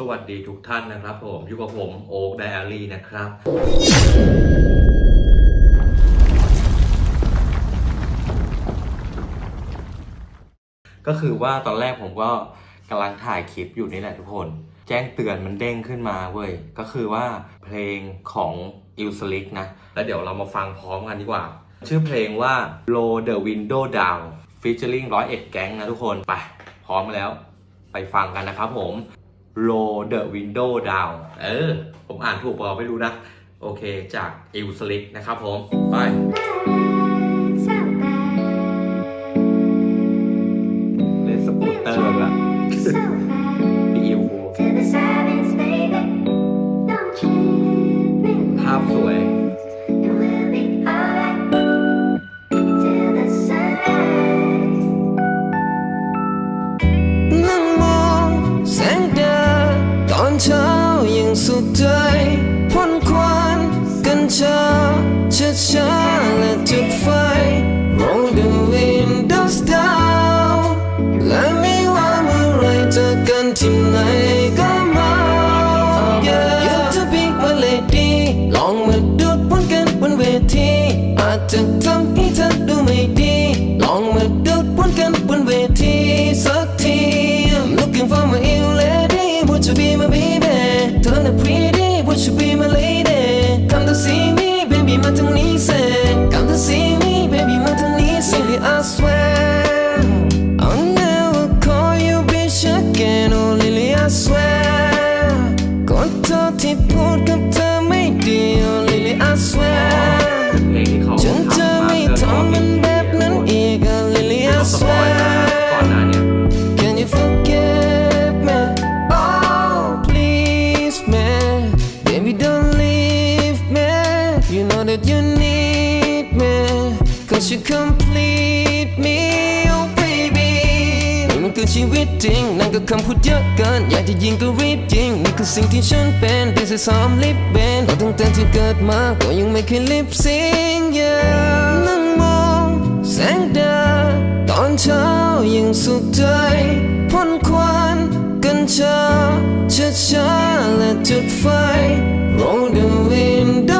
สวัสดีทุกท่านนะครับผมอยู่กับผมโอ๊กไดอารี่นะครับ ก็คือว่าตอนแรกผมก็กำลังถ่ายคลิปอยู่นี่แหละทุกคน แจ้งเตือนมันเด้งขึ้นมาเว้ย ก็คือว่าเพลงของอิลสลิกนะ แล้วเดี๋ยวเรามาฟังพร้อมกันดีกว่า ชื่อเพลงว่า Low the Window Down featuring ร้อยเอ็ดแก๊งนะทุกคนไป พร้อมแล้ว ไปฟังกันนะครับผม Low the Window Down เออ ผมอ่านถูกเปล่าไม่รู้นะ โอเคจากอิลสลิกนะครับผม ไป เล่นสกูตเตอร์ละ จจะทำให้เธอดูไม่ดี ลองมาดูดพ้นกันบนเวทีสักที I'm looking for my ill lady Would you be my baby เธอน่ะ pretty Would you be my lady Come to see me baby มาทางนี้ Cause you complete me, oh baby. มันคือชีวิตจริง นั่นก็คำพูดเยอะเกิน อยากจะยิงก็รีบยิงนี่คือสิ่งที่ฉันเป็น This is how I'm living ตั้งแต่ที่เกิดมา ก็ยังไม่เคยลิปซิง yeah นั่งมองแสงดดตอนเช้ายังสุขใจพ่นควันกันชาช้าช้าๆและจุดไฟ Roll the window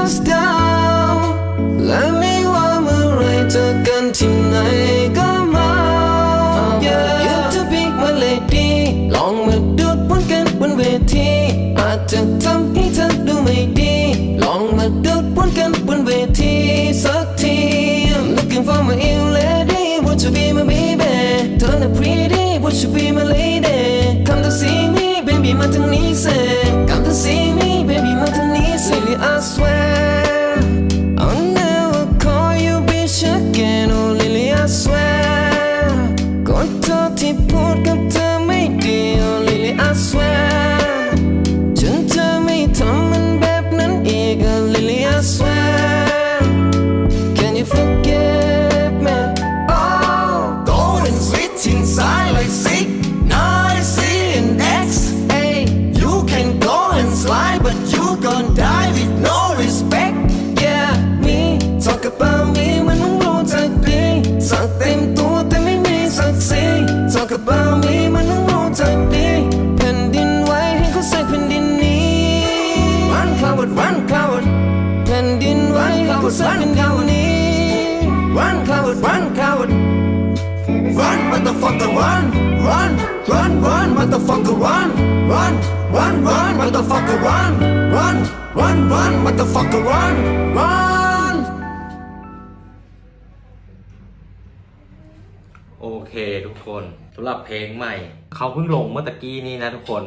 Would you be my lady Come to see me baby มาทางนี้เส Come to see me baby มาทางนี้เส Really I swear I'll never call you bitch again Oh Lily I swear ก็เธอที่พูดกับเธอไม่ดี Oh Lily I swear ฉันจะไม่ทำมันแบบนั้นอีก Oh Lily I swear Run coward run coward แผ่นดินไหวให้เขาใส่แผ่นดินนี้ Run coward run coward Run, motherfucker, run, run, run, run, motherfucker, run, run, run, run, motherfucker, run, run, run, run, motherfucker, run, run. โอเคทุกคนสำหรับเพลงใหม่ เขาเพิ่งลงเมื่อตะกี้นี้นะทุกคน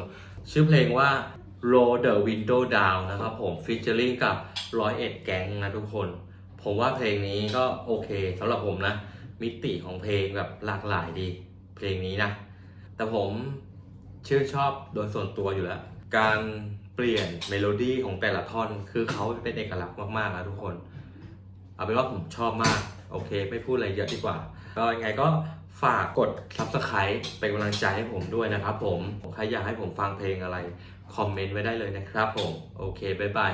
ชื่อเพลงว่า Roll the Window Down นะครับผมฟีเจอริ่งกับร้อยเอ็ดแก๊งนะทุกคน ผมว่าเพลงนี้ก็โอเคสำหรับผมนะ มิติของเพลงแบบหลากหลายดี เพลงนี้นะ แต่ผมชื่นชอบโดยส่วนตัวอยู่แล้ว การเปลี่ยนเมโลดี้ของแต่ละท่อน คือเขาเป็นเอกลักษณ์มากๆนะทุกคน เอาเป็นว่าผมชอบมาก โอเค ไม่พูดอะไรเยอะดีกว่า ก็ยังไงก็ ฝากกด subscribe เป็นกำลังใจให้ผมด้วยนะครับผม ใครอยากให้ผมฟังเพลงอะไร คอมเมนต์ไว้ได้เลยนะครับผม โอเค บ๊ายบาย